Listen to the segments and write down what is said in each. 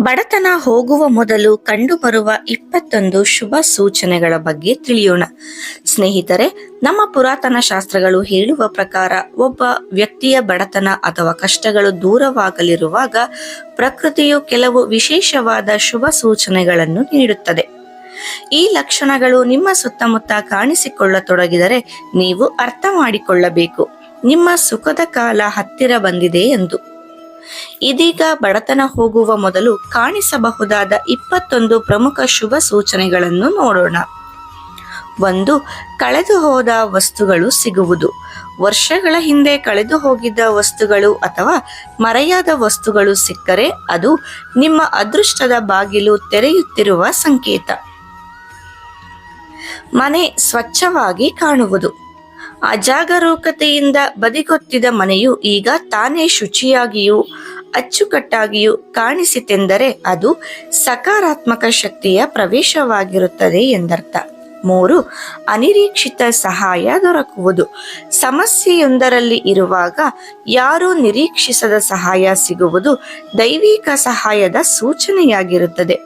ಬಡತನ ಹೋಗುವ ಮೊದಲು ಕಂಡುಬರುವ ಇಪ್ಪತ್ತೊಂದು ಶುಭ ಸೂಚನೆಗಳ ಬಗ್ಗೆ ತಿಳಿಯೋಣ. ಸ್ನೇಹಿತರೆ, ನಮ್ಮ ಪುರಾತನ ಶಾಸ್ತ್ರಗಳು ಹೇಳುವ ಪ್ರಕಾರ ಒಬ್ಬ ವ್ಯಕ್ತಿಯ ಬಡತನ ಅಥವಾ ಕಷ್ಟಗಳು ದೂರವಾಗಲಿರುವಾಗ ಪ್ರಕೃತಿಯು ಕೆಲವು ವಿಶೇಷವಾದ ಶುಭ ಸೂಚನೆಗಳನ್ನು ನೀಡುತ್ತದೆ. ಈ ಲಕ್ಷಣಗಳು ನಿಮ್ಮ ಸುತ್ತಮುತ್ತ ಕಾಣಿಸಿಕೊಳ್ಳತೊಡಗಿದರೆ ನೀವು ಅರ್ಥ ಮಾಡಿಕೊಳ್ಳಬೇಕು. ನಿಮ್ಮ ಸುಖದ ಕಾಲ ಹತ್ತಿರ ಬಂದಿದೆ ಎಂದು. ಇದೀಗ ಬಡತನ ಹೋಗುವ ಮೊದಲು ಕಾಣಿಸಬಹುದಾದ ಇಪ್ಪತ್ತೊಂದು ಪ್ರಮುಖ ಶುಭ ಸೂಚನೆಗಳನ್ನು ನೋಡೋಣ. ಒಂದು ಕಳೆದು ಹೋದ ವಸ್ತುಗಳು ಸಿಗುವುದು. ವರ್ಷಗಳ ಹಿಂದೆ ಕಳೆದು ಹೋಗಿದ್ದ ವಸ್ತುಗಳು ಅಥವಾ ಮರೆಯಾದ ವಸ್ತುಗಳು ಸಿಕ್ಕರೆ ಅದು ನಿಮ್ಮ ಅದೃಷ್ಟದ ಬಾಗಿಲು ತೆರೆಯುತ್ತಿರುವ ಸಂಕೇತ. ಮನೆ ಸ್ವಚ್ಛವಾಗಿ ಕಾಣುವುದು. ಅಜಾಗರೂಕತೆಯಿಂದ ಬದಿಗೊತ್ತಿದ ಮನೆಯು ಈಗ ತಾನೇ ಶುಚಿಯಾಗಿಯೂ ಅಚ್ಚುಕಟ್ಟಾಗಿಯೂ ಕಾಣಿಸಿತೆಂದರೆ ಅದು ಸಕಾರಾತ್ಮಕ ಶಕ್ತಿಯ ಪ್ರವೇಶವಾಗಿರುತ್ತದೆ ಎಂದರ್ಥ. ಮೂರು, ಅನಿರೀಕ್ಷಿತ ಸಹಾಯ ದೊರಕುವುದು. ಸಮಸ್ಯೆಯೊಂದರಲ್ಲಿ ಇರುವಾಗ ಯಾರೂ ನಿರೀಕ್ಷಿಸದ ಸಹಾಯ ಸಿಗುವುದು ದೈವಿಕ ಸಹಾಯದ ಸೂಚನೆಯಾಗಿರುತ್ತದೆ.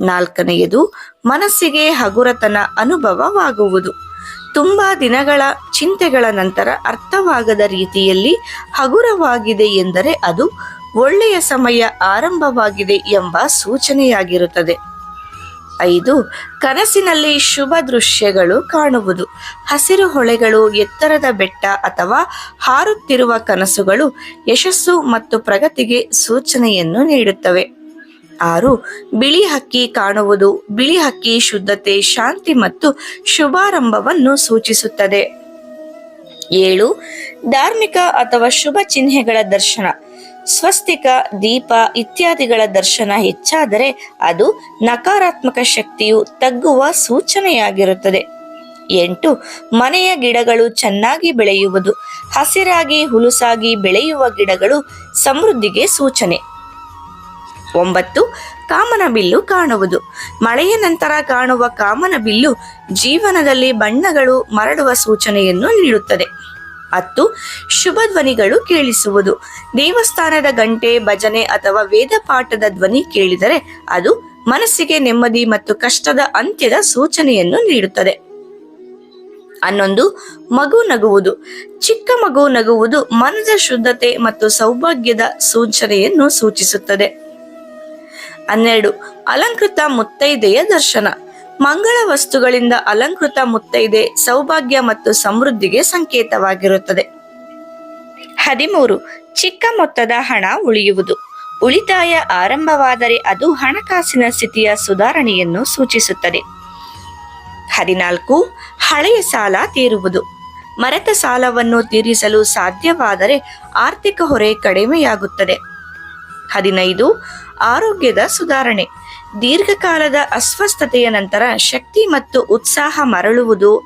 ನಾಲ್ಕನೆಯದು, ಮನಸ್ಸಿಗೆ ಹಗುರತನ ಅನುಭವವಾಗುವುದು. ತುಂಬಾ ದಿನಗಳ ಚಿಂತೆಗಳ ನಂತರ ಅರ್ಥವಾಗದ ರೀತಿಯಲ್ಲಿ ಹಗುರವಾಗಿದೆ ಎಂದರೆ ಅದು ಒಳ್ಳೆಯ ಸಮಯ ಆರಂಭವಾಗಿದೆ ಎಂಬ ಸೂಚನೆಯಾಗಿರುತ್ತದೆ. ಐದು, ಕನಸಿನಲ್ಲಿ ಶುಭ ದೃಶ್ಯಗಳು ಕಾಣುವುದು. ಹಸಿರು ಹೊಳೆಗಳು, ಎತ್ತರದ ಬೆಟ್ಟ ಅಥವಾ ಹಾರುತ್ತಿರುವ ಕನಸುಗಳು ಯಶಸ್ಸು ಮತ್ತು ಪ್ರಗತಿಗೆ ಸೂಚನೆಯನ್ನು ನೀಡುತ್ತವೆ. ಆರು, ಬಿಳಿ ಹಕ್ಕಿ ಕಾಣುವುದು. ಬಿಳಿ ಹಕ್ಕಿ ಶುದ್ಧತೆ, ಶಾಂತಿ ಮತ್ತು ಶುಭಾರಂಭವನ್ನು ಸೂಚಿಸುತ್ತದೆ. ಏಳು, ಧಾರ್ಮಿಕ ಅಥವಾ ಶುಭ ಚಿಹ್ನೆಗಳ ದರ್ಶನ. ಸ್ವಸ್ತಿಕ, ದೀಪ ಇತ್ಯಾದಿಗಳ ದರ್ಶನ ಹೆಚ್ಚಾದರೆ ಅದು ನಕಾರಾತ್ಮಕ ಶಕ್ತಿಯು ತಗ್ಗುವ ಸೂಚನೆಯಾಗಿರುತ್ತದೆ. ಎಂಟು, ಮನೆಯ ಗಿಡಗಳು ಚೆನ್ನಾಗಿ ಬೆಳೆಯುವುದು. ಹಸಿರಾಗಿ, ಹುಲುಸಾಗಿ ಬೆಳೆಯುವ ಗಿಡಗಳು ಸಮೃದ್ಧಿಗೆ ಸೂಚನೆ. ಒಂಬತ್ತು, ಕಾಮನ ಬಿಲ್ಲು ಕಾಣುವುದು. ಮಳೆಯ ನಂತರ ಕಾಣುವ ಕಾಮನ ಬಿಲ್ಲು ಜೀವನದಲ್ಲಿ ಬಣ್ಣಗಳು ಮರಳುವ ಸೂಚನೆಯನ್ನು ನೀಡುತ್ತದೆ. ಹತ್ತು, ಶುಭ ಧ್ವನಿಗಳು ಕೇಳಿಸುವುದು. ದೇವಸ್ಥಾನದ ಗಂಟೆ, ಭಜನೆ ಅಥವಾ ವೇದ ಪಾಠದ ಧ್ವನಿ ಕೇಳಿದರೆ ಅದು ಮನಸ್ಸಿಗೆ ನೆಮ್ಮದಿ ಮತ್ತು ಕಷ್ಟದ ಅಂತ್ಯದ ಸೂಚನೆಯನ್ನು ನೀಡುತ್ತದೆ. ಹನ್ನೊಂದು, ಮಗು ನಗುವುದು. ಚಿಕ್ಕ ಮಗು ನಗುವುದು ಮನದ ಶುದ್ಧತೆ ಮತ್ತು ಸೌಭಾಗ್ಯದ ಸೂಚನೆಯನ್ನು ಸೂಚಿಸುತ್ತದೆ. ಹನ್ನೆರಡು, ಅಲಂಕೃತ ಮುತ್ತೈದೆಯ ದರ್ಶನ. ಮಂಗಳ ವಸ್ತುಗಳಿಂದ ಅಲಂಕೃತ ಮುತ್ತೈದೆ ಸೌಭಾಗ್ಯ ಮತ್ತು ಸಮೃದ್ಧಿಗೆ ಸಂಕೇತವಾಗಿರುತ್ತದೆ. ಹದಿಮೂರು, ಚಿಕ್ಕ ಮೊತ್ತದ ಹಣ ಉಳಿಯುವುದು. ಉಳಿತಾಯ ಆರಂಭವಾದರೆ ಅದು ಹಣಕಾಸಿನ ಸ್ಥಿತಿಯ ಸುಧಾರಣೆಯನ್ನು ಸೂಚಿಸುತ್ತದೆ. ಹದಿನಾಲ್ಕು, ಹಳೆಯ ಸಾಲ ತೀರುವುದು. ಮರೆತ ಸಾಲವನ್ನು ತೀರಿಸಲು ಸಾಧ್ಯವಾದರೆ ಆರ್ಥಿಕ ಹೊರೆ ಕಡಿಮೆಯಾಗುತ್ತದೆ. ಹದಿನೈದು ಆರೋಗ್ಯದ ಸುಧಾರಣೆ. ದೀರ್ಘಕಾಲದ ಅಸ್ವಸ್ಥತೆಯ ನಂತರ ಶಕ್ತಿ ಮತ್ತು ಉತ್ಸಾಹ ಮರಳುವುದು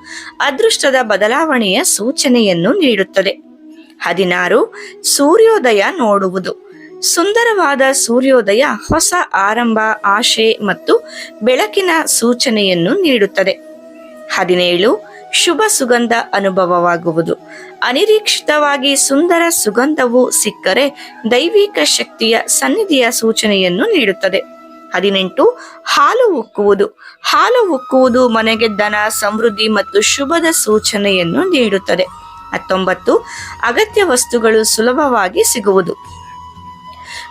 ಅದೃಷ್ಟದ ಬದಲಾವಣೆಯ ಸೂಚನೆಯನ್ನು ನೀಡುತ್ತದೆ. ಹದಿನಾರು, ಸೂರ್ಯೋದಯ ನೋಡುವುದು. ಸುಂದರವಾದ ಸೂರ್ಯೋದಯ ಹೊಸ ಆರಂಭ, ಆಶೆ ಮತ್ತು ಬೆಳಕಿನ ಸೂಚನೆಯನ್ನು ನೀಡುತ್ತದೆ. ಹದಿನೇಳು ಶುಭ ಸುಗಂಧ ಅನುಭವವಾಗುವುದು. ಅನಿರೀಕ್ಷಿತವಾಗಿ ಸುಂದರ ಸುಗಂಧವು ಸಿಕ್ಕರೆ ದೈವಿಕ ಶಕ್ತಿಯ ಸನ್ನಿಧಿಯ ಸೂಚನೆಯನ್ನು ನೀಡುತ್ತದೆ. ಹದಿನೆಂಟು, ಹಾಲು ಉಕ್ಕುವುದು. ಹಾಲು ಉಕ್ಕುವುದು ಮನೆಗೆ ದನ ಸಮೃದ್ಧಿ ಮತ್ತು ಶುಭದ ಸೂಚನೆಯನ್ನು ನೀಡುತ್ತದೆ. ಹತ್ತೊಂಬತ್ತು, ಅಗತ್ಯ ವಸ್ತುಗಳು ಸುಲಭವಾಗಿ ಸಿಗುವುದು.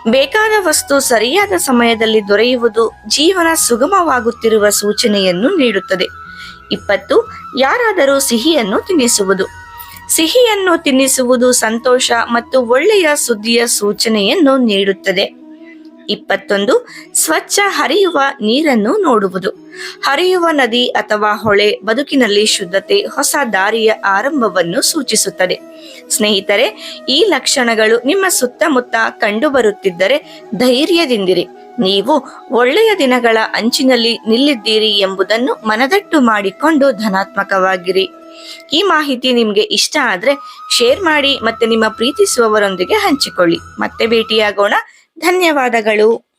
ಬೇಕಾದ ವಸ್ತು ಸರಿಯಾದ ಸಮಯದಲ್ಲಿ ದೊರೆಯುವುದು ಜೀವನ ಸುಗಮವಾಗುತ್ತಿರುವ ಸೂಚನೆಯನ್ನು ನೀಡುತ್ತದೆ. ಇಪ್ಪತ್ತು ಯಾರಾದರೂ ಸಿಹಿಯನ್ನು ತಿನ್ನಿಸುವುದು. ಸಿಹಿಯನ್ನು ತಿನ್ನಿಸುವುದು ಸಂತೋಷ ಮತ್ತು ಒಳ್ಳೆಯ ಸುದ್ದಿಯ ಸೂಚನೆಯನ್ನು ನೀಡುತ್ತದೆ. ಇಪ್ಪತ್ತೊಂದು, ಸ್ವಚ್ಛ ಹರಿಯುವ ನೀರನ್ನು ನೋಡುವುದು. ಹರಿಯುವ ನದಿ ಅಥವಾ ಹೊಳೆ ಬದುಕಿನಲ್ಲಿ ಶುದ್ಧತೆ, ಹೊಸ ದಾರಿಯ ಆರಂಭವನ್ನು ಸೂಚಿಸುತ್ತದೆ. ಸ್ನೇಹಿತರೆ, ಈ ಲಕ್ಷಣಗಳು ನಿಮ್ಮ ಸುತ್ತಮುತ್ತ ಕಂಡುಬರುತ್ತಿದ್ದರೆ ಧೈರ್ಯದಿಂದಿರಿ. ನೀವು ಒಳ್ಳೆಯ ದಿನಗಳ ಅಂಚಿನಲ್ಲಿ ನಿಲ್ಲಿದ್ದೀರಿ ಎಂಬುದನ್ನು ಮನದಟ್ಟು ಮಾಡಿಕೊಂಡು ಧನಾತ್ಮಕವಾಗಿರಿ. ಈ ಮಾಹಿತಿ ನಿಮಗೆ ಇಷ್ಟ ಆದರೆ, ಶೇರ್ ಮಾಡಿ ಮತ್ತೆ ನಿಮ್ಮ ಪ್ರೀತಿಸುವವರೊಂದಿಗೆ ಹಂಚಿಕೊಳ್ಳಿ. ಮತ್ತೆ ಭೇಟಿಯಾಗೋಣ. ಧನ್ಯವಾದಗಳು.